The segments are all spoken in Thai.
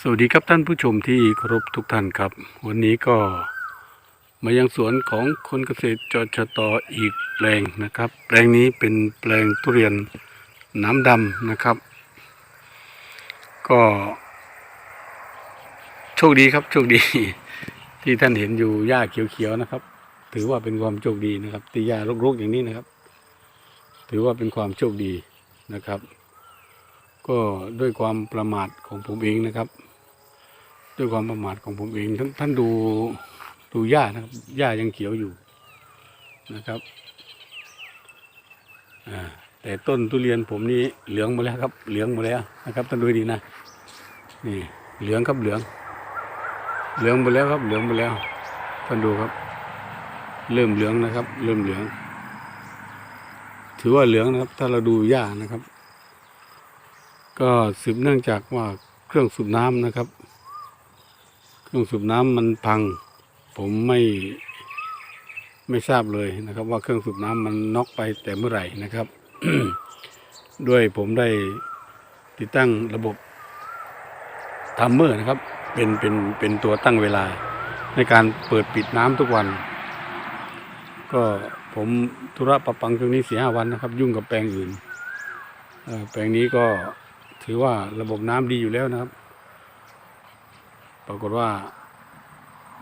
สวัสดีครับท่านผู้ชมที่เคารพทุกท่านครับ วันนี้ก็มายังสวนของคนเกษตรจชตออีกแปลงนะครับ แปลงนี้เป็นแปลงทุเรียนน้ำดำนะครับ ก็ โชคดีครับโชคดี ที่ท่านเห็นอยู่หญ้าเขียวๆนะครับ ถือว่าเป็นความโชคดีนะครับที่หญ้ารกๆอย่างนี้นะครับ ถือว่าเป็นความโชคดีนะครับ ก็ด้วยความประมาทของผมเองนะครับ ด้วยความประมาทของผมเอง ท่านท่านดูดูหญ้านะครับหญ้ายังเขียวอยู่นะครับแต่ต้นทุเรียนผมนี่เหลืองหมดแล้วครับ เหลืองหมดแล้วนะครับท่านดูดีนะนี่เหลืองครับเหลือง เหลืองหมดแล้วครับ เหลืองหมดแล้วท่านดูครับ เริ่มเหลืองนะครับ เริ่มเหลือง ถือว่าเหลืองนะครับ ถ้าเราดูหญ้านะครับ ก็สืบเนื่องจากว่าเครื่องสูบน้ำนะครับ เครื่องสูบน้ำมันพัง ผมไม่ไม่ทราบเลยนะครับ ว่าเครื่องสูบน้ำมันน็อกไปแต่เมื่อไหร่นะครับ ด้วยผมได้ติดตั้งระบบทัมเมอร์นะครับ เป็นเป็นเป็นตัวตั้งเวลา ในการเปิดปิดน้ำทุกวัน ก็ผมธุระประปังช่วงนี้สี่ห้าวันนะครับ ยุ่งกับแปลงอื่นแปลงนี้ก็ถือว่าระบบน้ำดีอยู่แล้วนะครับ ปรากฏว่า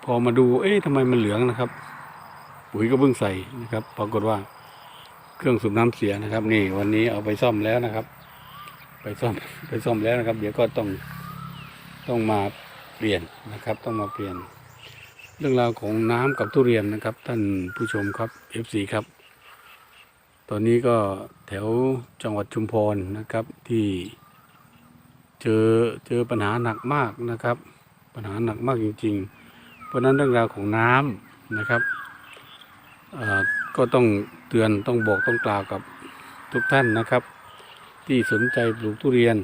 พอมาดู เอ๊ะทำไมมันเหลืองนะครับ ปุ๋ยก็เพิ่งใส่นะครับ ปรากฏว่า เครื่องสูบน้ำเสียนะครับ นี่ วันนี้เอาไปซ่อมแล้วนะครับ ไปซ่อมไปซ่อมแล้วนะครับ เดี๋ยวก็ต้องต้องมาเปลี่ยนนะครับ ต้องมาเปลี่ยน เรื่องราวของน้ำกับทุเรียนนะครับ ท่านผู้ชมครับ FC ครับ ตอนนี้ก็แถวจังหวัดชุมพรนะครับที่เจอเจอปัญหาหนักมากนะครับ ปัญหาหนักมากจริง ๆ เพราะนั้นเรื่องราวของน้ำนะครับก็ต้องเตือนต้องบอกต้องกล่าวกับทุกท่านนะครับ ที่สนใจปลูกทุเรียน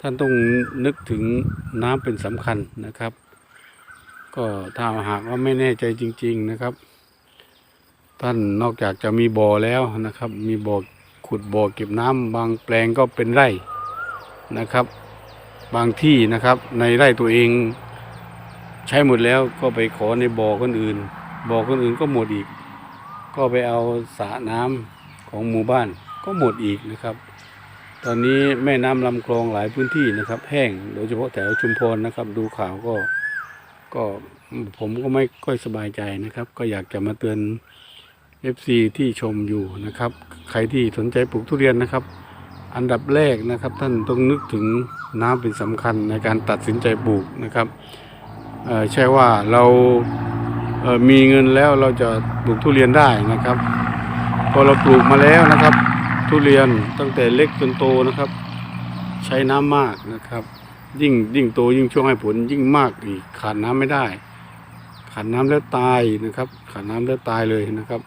ท่านต้องนึกถึงน้ำเป็นสำคัญนะครับ ก็ถ้าหากว่าไม่แน่ใจจริง ๆนะครับ ท่านนอกจากจะมีบ่อแล้วนะครับ มีบ่อขุดบ่อเก็บน้ำบางแปลงก็เป็นไร่นะครับ บางที่นะครับ ในไร่ตัวเอง ใช้หมดแล้วก็ไปขอในบ่อคนอื่นบ่อคนอื่นก็หมดอีก ก็ไปเอาสระน้ำของหมู่บ้านก็หมดอีกนะครับ ตอนนี้แม่น้ำลำคลองหลายพื้นที่นะครับ แห้งโดยเฉพาะแถวชุมพรนะครับ ดูข่าวก็ก็ผมก็ไม่ค่อยสบายใจนะครับ ก็อยากจะมาเตือน FC ที่ชมอยู่นะครับ ใครที่สนใจปลูกทุเรียนนะครับ อันดับแรกนะครับท่านต้องนึกถึงน้ำเป็นสำคัญในการตัดสินใจปลูกนะครับใช่ว่าเรามีเงินแล้วเราจะปลูกทุเรียนได้นะครับ พอเราปลูกมาแล้วนะครับ ทุเรียนตั้งแต่เล็กจนโตนะครับ ใช้น้ำมากนะครับ ยิ่งยิ่งโตยิ่งช่วงให้ผลยิ่งมากอีกขาดน้ำไม่ได้ ขาดน้ำแล้วตายนะครับ ขาดน้ำแล้วตายเลยนะครับ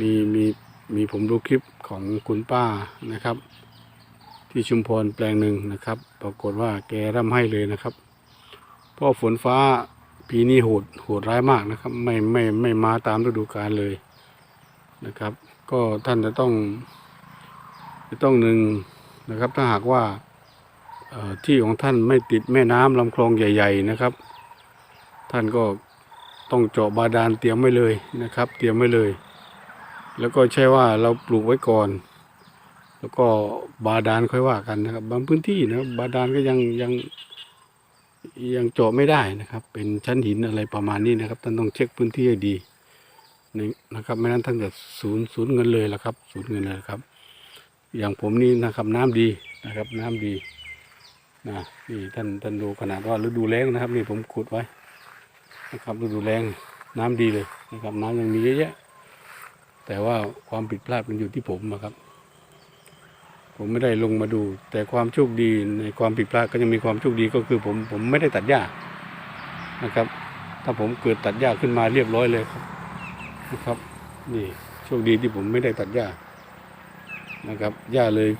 มีมีมีผมดูคลิปของคุณป้านะครับ ที่ชุมพรแปลงหนึ่งนะครับ ปรากฏว่าแกร่ำให้เลยนะครับเพราะฝนฟ้าปีนี้โหดโหดร้ายมากนะครับ ไม่ไม่ไม่มาตามฤดูกาลเลยนะครับ ก็ท่านจะต้องจะต้องหนึ่งนะครับ ถ้าหากว่าที่ของท่านไม่ติดแม่น้ำลำคลองใหญ่ ๆนะครับ ท่านก็ต้องเจาะบาดาลเตรียมไว้เลยนะครับ เตรียมไว้เลย แล้วก็ใช่ว่าเราปลูกไว้ก่อน แล้วก็บาดาลค่อยว่ากันนะครับ บางพื้นที่นะบาดาลก็ยังยังยังเจาะไม่ได้นะครับ เป็นชั้นหินอะไรประมาณนี้นะครับท่านต้องเช็คพื้นที่ให้ดีนนะครับไม่นั้นท่านจะสูญสูญเงินเลยละครับสูญเงินเลยครับ อย่างผมนี่นะครับน้ำดีนะครับ น้ำดีนะนี่ท่านท่านดูขนาดว่าฤดูแล้งนะครับ นี่ผมขุดไว้นะครับฤดูแล้งน้ำดีเลยนะครับ น้ำยังมีเยอะแยะแต่ว่าความผิดพลาดมันอยู่ที่ผมนะครับ ผมไม่ได้ลงมาดู แต่ความโชคดีในความผิดพลาดก็ยังมีความโชคดีก็คือผมผมไม่ได้ตัดหญ้านะครับ ถ้าผมเกิดตัดหญ้าขึ้นมาเรียบร้อยเลยครับนะครับ นี่โชคดีที่ผมไม่ได้ตัดหญ้านะครับหญ้าเลย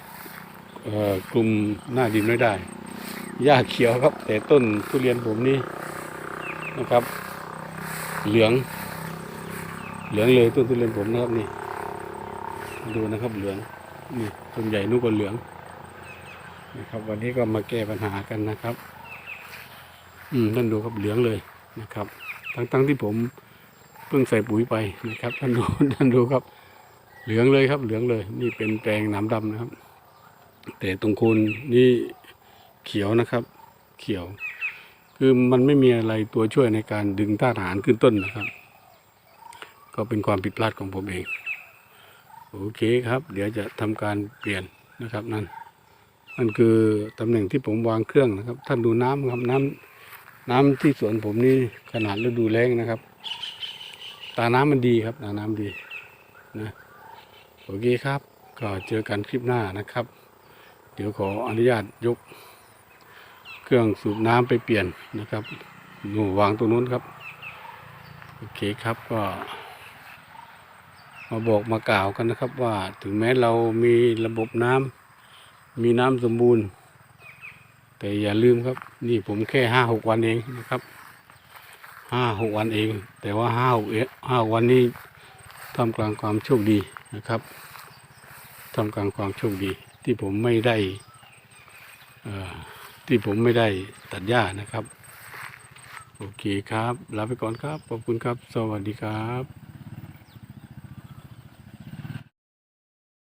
เอ่อกลุ่มหน้าดินไม่ได้หญ้าเขียวครับ แต่ต้นทุเรียนผมนี่นะครับ เหลือง เหลืองเลยต้นทุเรียนผมนะครับนี่ดูนะครับเหลือง นี่ต้นใหญ่นู่นก็เหลืองนะครับ วันนี้ก็มาแก้ปัญหากันนะครับ อืมท่านดูครับเหลืองเลยนะครับ ทั้งๆที่ผมเพิ่งใส่ปุ๋ยไปนะครับ ท่านดูท่านดูครับ เหลืองเลยครับ เหลืองเลย นี่เป็นแปลงหนามดำนะครับ แต่ตรงโคนนี่เขียวนะครับ เขียว คือมันไม่มีอะไรตัวช่วยในการดึงธาตุอาหารขึ้นต้นนะครับ ก็เป็นความผิดพลาดของผมเอง โอเคครับ เดี๋ยวจะทำการเปลี่ยนนะครับนั่นนั่นคือตำแหน่งที่ผมวางเครื่องนะครับ ท่านดูน้ำครับน้ำน้ำที่สวนผมนี่ขนาดฤดูแล้งนะครับ ตาน้ำมันดีครับตาน้ำดีนะโอเคครับ ก็เจอกันคลิปหน้านะครับ เดี๋ยวขออนุญาตยก เครื่องสูบน้ำไปเปลี่ยนนะครับหนูวางตรงนู้นครับ โอเคครับก็ มาบอกมากล่าวกันนะครับว่าถึงแม้เรามีระบบน้ำมีน้ำสมบูรณ์ แต่อย่าลืมครับ นี่ผมแค่ห้าหกวันเองนะครับห้าหกวันเอง แต่ว่าห้าหกห้าวันนี้ทำกลางความโชคดีนะครับทำกลางความโชคดี ที่ผมไม่ได้ที่ผมไม่ได้ตัดหญ้านะครับ โอเคครับลาไปก่อนครับ ขอบคุณครับ สวัสดีครับ